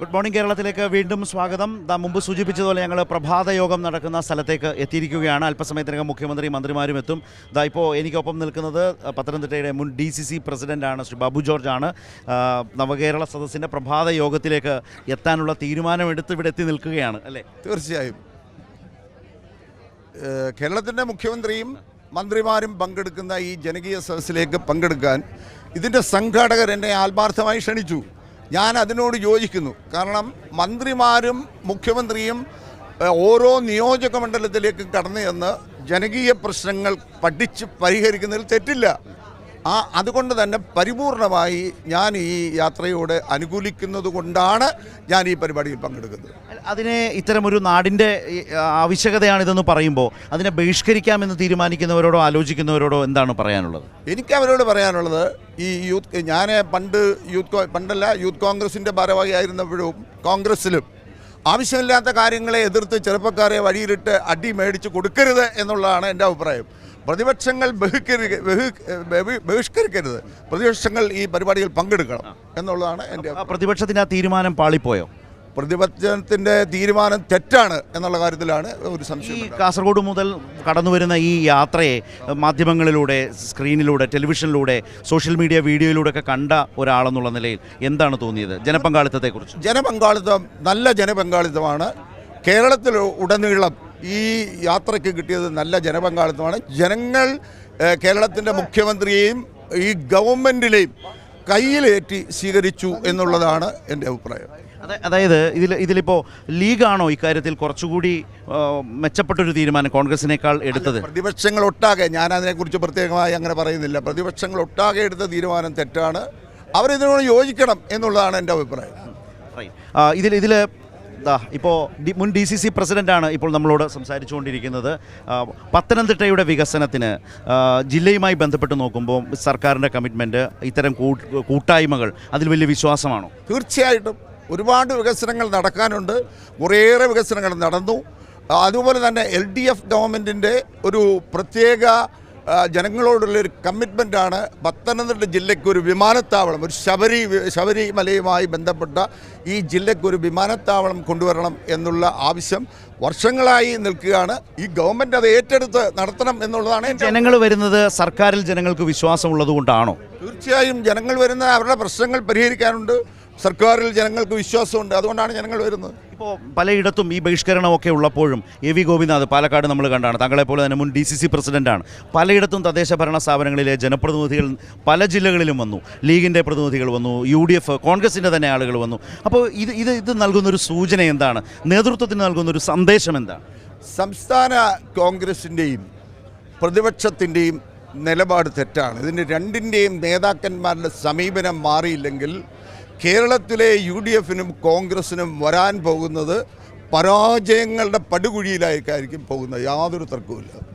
Good morning കേരളത്തിലേക്ക് വീണ്ടും സ്വാഗതം. ദാ മുമ്പ് സൂചിപ്പിച്ചതുപോലെ ഞങ്ങൾ പ്രഭാത യോഗം നടക്കുന്ന സ്ഥലത്തേക്ക് എത്തിയിരിക്കുകയാണ്. അല്പസമയത്തിനകം മുഖ്യമന്ത്രി മന്ത്രിമാരും എത്തും. ദാ ഇപ്പോൾ എനിക്കൊപ്പം നിൽക്കുന്നത് പത്തനംതിട്ടയുടെ മുൻ ഡി സി സി പ്രസിഡന്റാണ് ശ്രീ ബാബു ജോർജ് ആണ്. നവകേരള സദസ്സിന്റെ പ്രഭാത യോഗത്തിലേക്ക് എത്താനുള്ള തീരുമാനമെടുത്ത് ഇവിടെ എത്തി നിൽക്കുകയാണ് അല്ലേ? തീർച്ചയായും. കേരളത്തിന്റെ മുഖ്യമന്ത്രിയും മന്ത്രിമാരും പങ്കെടുക്കുന്ന ഈ ജനകീയ സദസ്സിലേക്ക് പങ്കെടുക്കാൻ ഇതിന്റെ സംഘാടകർ എന്നെ ആത്മാർത്ഥമായി ക്ഷണിച്ചു. ഞാൻ അതിനോട് യോജിക്കുന്നു. കാരണം മന്ത്രിമാരും മുഖ്യമന്ത്രിയും ഓരോ നിയോജക മണ്ഡലത്തിലേക്കും കടന്നു ജനകീയ പ്രശ്നങ്ങൾ പഠിച്ച് പരിഹരിക്കുന്നതിൽ തെറ്റില്ല. ആ അതുകൊണ്ട് തന്നെ പരിപൂർണമായി ഞാൻ ഈ യാത്രയോട് അനുകൂലിക്കുന്നത് കൊണ്ടാണ് ഞാൻ ഈ പരിപാടിയിൽ പങ്കെടുക്കുന്നത്. അതിനെ ഇത്തരമൊരു നാടിന്റെ ആവശ്യകതയാണിതെന്ന് പറയുമ്പോൾ അതിനെ ബഹിഷ്കരിക്കാമെന്ന് തീരുമാനിക്കുന്നവരോടോ ആലോചിക്കുന്നവരോടോ എന്താണ് പറയാനുള്ളത്? എനിക്ക് അവരോട് പറയാനുള്ളത് ഈ യൂത്ത് ഞാൻ പണ്ട് യൂത്ത് പണ്ടല്ല യൂത്ത് കോൺഗ്രസിന്റെ ഭാരവാഹിയായിരുന്നപ്പോഴും കോൺഗ്രസ്സിലും ആവശ്യമില്ലാത്ത കാര്യങ്ങളെ എതിർത്ത് ചെറുപ്പക്കാരെ വഴിയിലിട്ട് അടി മേടിച്ച് കൊടുക്കരുത് എന്നുള്ളതാണ് എന്റെ അഭിപ്രായം. പ്രതിപക്ഷങ്ങൾ ബഹിഷ്കരിക്കരുത്. പ്രതിപക്ഷങ്ങൾ ഈ പരിപാടിയിൽ പങ്കെടുക്കണം എന്നുള്ളതാണ് എന്റെ പ്രതിപക്ഷത്തിന് ആ തീരുമാനം പാളിപ്പോയോ? പ്രതിപക്ഷത്തിന്റെ തീരുമാനം തെറ്റാണ് എന്നുള്ള കാര്യത്തിലാണ് ഒരു സംശയം ഈ കാസർഗോഡ് മുതൽ കടന്നു വരുന്ന ഈ യാത്രയെ മാധ്യമങ്ങളിലൂടെ സ്ക്രീനിലൂടെ ടെലിവിഷനിലൂടെ സോഷ്യൽ മീഡിയ വീഡിയോയിലൂടെ ഒക്കെ കണ്ട ഒരാളെന്നുള്ള നിലയിൽ എന്താണ് തോന്നിയത്? ജനപങ്കാളിത്തത്തെക്കുറിച്ച്. ജനപങ്കാളിത്തം നല്ല ജനപങ്കാളിത്തമാണ്. കേരളത്തിൽ ഉടനീളം ഈ യാത്രയ്ക്ക് കിട്ടിയത് നല്ല ജനപങ്കാളിത്തമാണ്. ജനങ്ങൾ കേരളത്തിന്റെ മുഖ്യമന്ത്രിയെയും ഈ ഗവൺമെന്റിലെയും കയ്യിലേറ്റി സ്വീകരിച്ചു എന്നുള്ളതാണ് എന്റെ അഭിപ്രായം. അതായത് ഇതിൽ ഇതിലിപ്പോൾ ലീഗാണോ ഇക്കാര്യത്തിൽ കുറച്ചുകൂടി മെച്ചപ്പെട്ടൊരു തീരുമാനം കോൺഗ്രസിനേക്കാൾ എടുത്തത്? പ്രതിപക്ഷങ്ങൾ ഒട്ടാകെ ഞാൻ അതിനെക്കുറിച്ച് പ്രത്യേകമായി അങ്ങനെ പറയുന്നില്ല. പ്രതിപക്ഷങ്ങൾ ഒട്ടാകെ എടുത്ത തീരുമാനം തെറ്റാണ്. അവരിതിനോട് യോജിക്കണം എന്നുള്ളതാണ് എന്റെ അഭിപ്രായം. ഇതിൽ ഇതിൽ ദാ ഇപ്പോൾ മുൻ ഡി സി സി പ്രസിഡന്റാണ് ഇപ്പോൾ നമ്മളോട് സംസാരിച്ചുകൊണ്ടിരിക്കുന്നത്. പത്തനംതിട്ടയുടെ വികസനത്തിന് ജില്ലയുമായി ബന്ധപ്പെട്ട് നോക്കുമ്പോൾ സർക്കാരിന്റെ കമ്മിറ്റ്മെന്റ് ഇത്തരം കൂട്ടായ്മകൾ അതിൽ വലിയ വിശ്വാസമാണോ? തീർച്ചയായിട്ടും ഒരുപാട് വികസനങ്ങൾ നടക്കാനുണ്ട്. കുറേയേറെ വികസനങ്ങൾ നടന്നു. അതുപോലെ തന്നെ എൽ ഡി എഫ് ഗവൺമെന്റിന്റെ ഒരു പ്രത്യേക ആ, ജനങ്ങളോടുള്ളൊരു കമ്മിറ്റ്മെന്റാണ് പത്തനംതിട്ട ജില്ലയ്ക്ക് ഒരു വിമാനത്താവളം ഒരു ശബരി ശബരിമലയുമായി ബന്ധപ്പെട്ട ഈ ജില്ലയ്ക്ക് ഒരു വിമാനത്താവളം കൊണ്ടുവരണം എന്നുള്ള ആവശ്യം വർഷങ്ങളായി നിൽക്കുകയാണ്. ഈ ഗവൺമെന്റ് അത് ഏറ്റെടുത്ത് നടത്തണം എന്നുള്ളതാണ് ജനങ്ങൾ വരുന്നത് സർക്കാരിൽ ജനങ്ങൾക്ക് വിശ്വാസമുള്ളത് കൊണ്ടാണോ തീർച്ചയായും ജനങ്ങൾ വരുന്ന അവരുടെ പ്രശ്നങ്ങൾ പരിഹരിക്കാനുണ്ട്. സർക്കാരിൽ ജനങ്ങൾക്ക് വിശ്വാസമുണ്ട്. അതുകൊണ്ടാണ് ജനങ്ങൾ വരുന്നത്. ഇപ്പോൾ പലയിടത്തും ഈ ബഹിഷ്കരണമൊക്കെ ഉള്ളപ്പോഴും എ വി ഗോപിനാഥ് പാലക്കാട് നമ്മൾ കണ്ടാണ്. തങ്ങളെപ്പോലെ പോലെ തന്നെ മുൻ ഡി സി സി പ്രസിഡന്റാണ് പലയിടത്തും തദ്ദേശ ഭരണ സ്ഥാപനങ്ങളിലെ ജനപ്രതിനിധികൾ പല ജില്ലകളിലും വന്നു. ലീഗിന്റെ പ്രതിനിധികൾ വന്നു. യു ഡി എഫ് കോൺഗ്രസിന്റെ തന്നെ ആളുകൾ വന്നു. അപ്പോൾ ഇത് ഇത് ഇത് നൽകുന്നൊരു സൂചന എന്താണ്? നേതൃത്വത്തിന് നൽകുന്നൊരു സന്ദേശം എന്താണ്? സംസ്ഥാന കോൺഗ്രസിന്റെയും പ്രതിപക്ഷത്തിന്റെയും നിലപാട് തെറ്റാണ്. ഇതിന്റെ രണ്ടിന്റെയും നേതാക്കന്മാരുടെ സമീപനം മാറിയില്ലെങ്കിൽ കേരളത്തിലെ യു ഡി എഫിനും കോൺഗ്രസിനും വരാൻ പോകുന്നത് പരാജയങ്ങളുടെ പടുകുഴിയിലേക്കായിരിക്കും പോകുന്നത്. യാതൊരു തർക്കവുമില്ല.